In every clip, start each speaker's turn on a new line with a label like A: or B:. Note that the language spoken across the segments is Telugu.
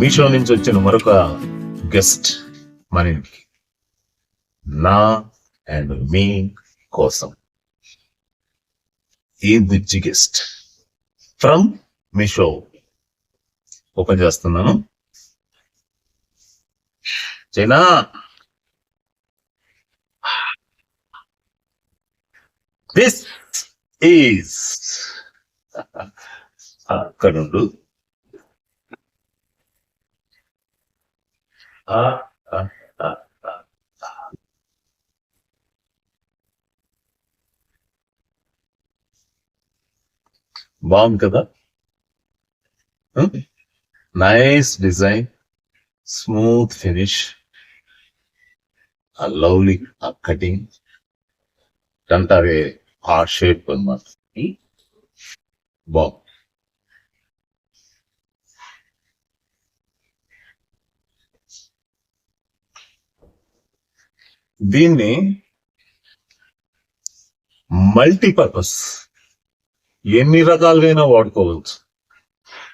A: మీషో నుంచి వచ్చిన మరొక గెస్ట్ మన ఇంటికి. నా అండ్ మీ కోసం. ఈ బుజ్జి గెస్ట్ ఫ్రమ్ మీషో. ఓపెన్ చేస్తున్నాను. చైనా దిస్ ఈజ్ అక్కడుండు ఆ, ఆ, ఆ, ఆ, ఆ. బాగుంది కదా నైస్ డిజైన్ స్మూత్ ఫినిష్ ఆ లవ్లీ ఆ కటింగ్ అంటారే ఆ షేప్ అన్నమాట బాగుంది దీన్ని మల్టీపర్పస్. ఎన్ని రకాలుగైనా వాడుకోవచ్చు.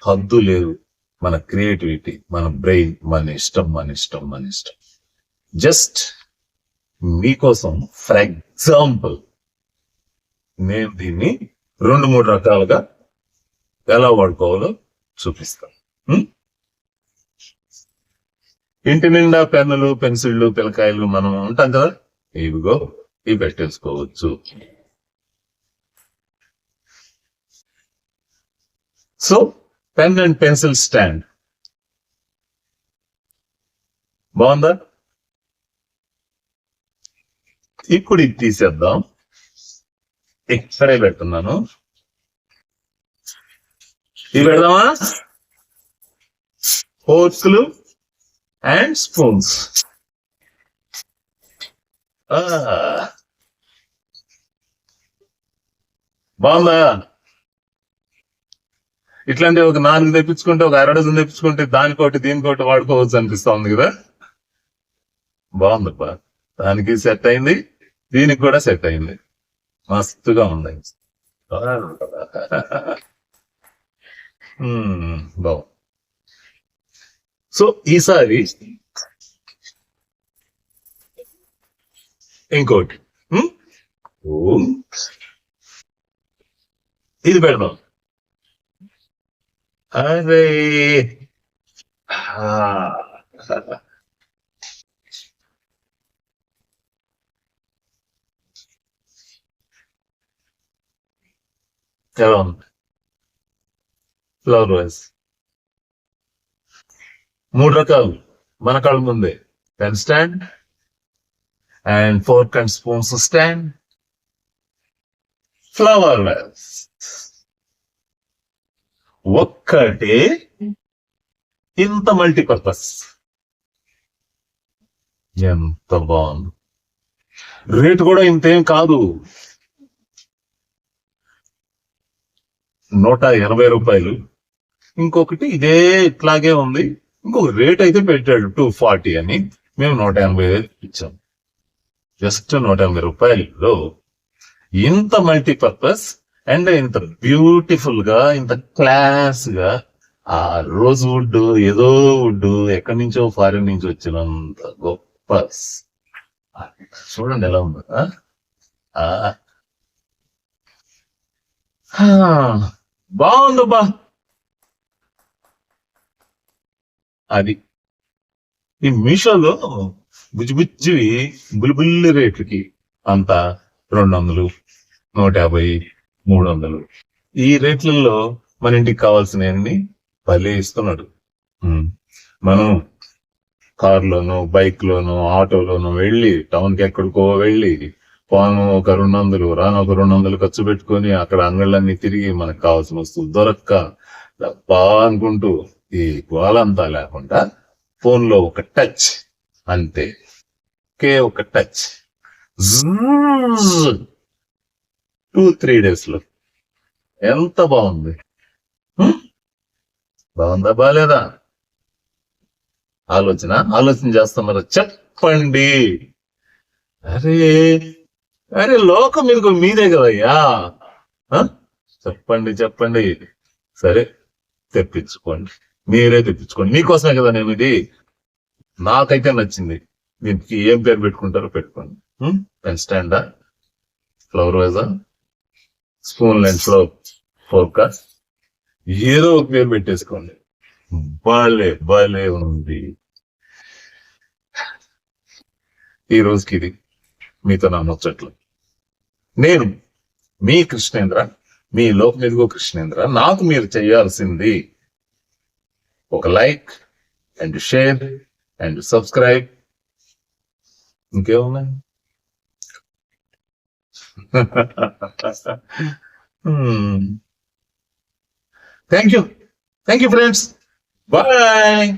A: హద్దు లేదు. మన క్రియేటివిటీ మన బ్రెయిన్ మన ఇష్టం మన ఇష్టం మన ఇష్టం. జస్ట్ మీకోసం ఫర్ ఎగ్జాంపుల్ నేను దీన్ని రెండు మూడు రకాలుగా ఎలా వాడుకోవాలో చూపిస్తాను. ఇంటి నిండా పెన్నులు పెన్సిళ్ళు పిల్లకాయలు మనం ఉంటాం కదా? ఇవిగో ఇవి పెట్టేసుకోవచ్చు. So pen and pencil stand. బాగుందా? ఇప్పుడు ఇది తీసేద్దాం. ఇక్కడే పెడుతున్నాను ఇది పెడదామా? ఫోర్క్లు అండ్ స్పూన్స్ బాగుందా? ఇట్లాంటి ఒక నాలుగు తెప్పించుకుంటే ఒక అర డజన్ తెప్పించుకుంటే దానికోటి దీనికోటి వాడుకోవచ్చు అనిపిస్తోంది కదా? బాగుందబ్బా. దానికి సెట్ అయింది దీనికి కూడా సెట్ అయింది. మస్తుగా ఉంది. బాగుంది. సో ఈసారి ఇంకోటి మ్మ్? ఓ. ఇది పెడదాం అరే ఆ. ఎలా ఉంది ఫ్లవర్ వైజ్ మూడు రకాలు మన కళ్ళ ముందే. Pen stand and fork and spoons stand. Flower vase ఒక్కటే ఇంత మల్టీపర్పస్. ఎంత బాగుంది. రేట్ కూడా ఇంతేం కాదు. నూట ఎనభై రూపాయలు. ఇంకొకటి ఇదే ఇట్లాగే ఉంది. ఇంకొక రేట్ అయితే పెట్టాడు టూ ఫార్టీ అని. మేము నూట ఎనభై ఇచ్చాం. జస్ట్ నూట ఎనభై రూపాయలు ఇంత మల్టీపర్పస్ అండ్ ఇంత బ్యూటిఫుల్గా ఇంత క్లాస్గా ఆ రోజ్ వుడ్ ఏదో వుడ్ ఎక్కడి నుంచో ఫారిన్ నుంచి వచ్చినంత గొప్ప చూడండి ఎలా ఉంది. ఆ? ఆ. హా, బాగుందబ్బా అది. ఈ మీషోలో బుజ్జి బుజ్జివి బుల్లి రేట్లకి అంత రెండు వందలు నూట యాభై మూడు వందలు ఈ రేట్లలో మన ఇంటికి కావాల్సినవన్నీ భలే ఇస్తున్నాడు. మనం కారులోను బైక్లోను ఆటోలోను వెళ్ళి టౌన్కి ఎక్కడికో వెళ్ళి పోను ఒక రెండు వందలు రాను ఒక రెండు వందలు ఖర్చు పెట్టుకొని అక్కడ అంగళ్ళన్నీ తిరిగి మనకు కావాల్సిన వస్తువులు దొరక్క డబ్బా అనుకుంటూ ఈ గోలంతా లేకుండా ఫోన్లో ఒక టచ్ అంతే. ఒకే ఒక టచ్. టూ త్రీ డేస్లో ఎంత బాగుంది. బాగుందా బాగాలేదా? ఆలోచన ఆలోచన చేస్తున్నారు? చెప్పండి. అరే అరే లోకం మీకు మీదే కదయ్యా. చెప్పండి చెప్పండి. సరే తెప్పించుకోండి. మీరే తెప్పించుకోండి. మీకోసమే కదా నేను ఇది. నాకైతే నచ్చింది. దీనికి ఏం పేరు పెట్టుకుంటారో పెట్టుకోండి. పెన్ స్టాండా ఫ్లవర్ వైజా? స్పూన్ లెన్స్లో ఫోర్కాస్ట్ ఏదో ఒక పేరు పెట్టేసుకోండి. బాలే బాలే ఉంది. ఈ రోజుకి ఇది మీతో నా ముచ్చట్లు. నేను మీ కృష్ణేంద్ర మీ లోకమెదుగో కృష్ణేంద్ర నాకు మీరు చేయాల్సింది ఒక like and share and subscribe ఇంకేమున్నాయి thank you thank you friends bye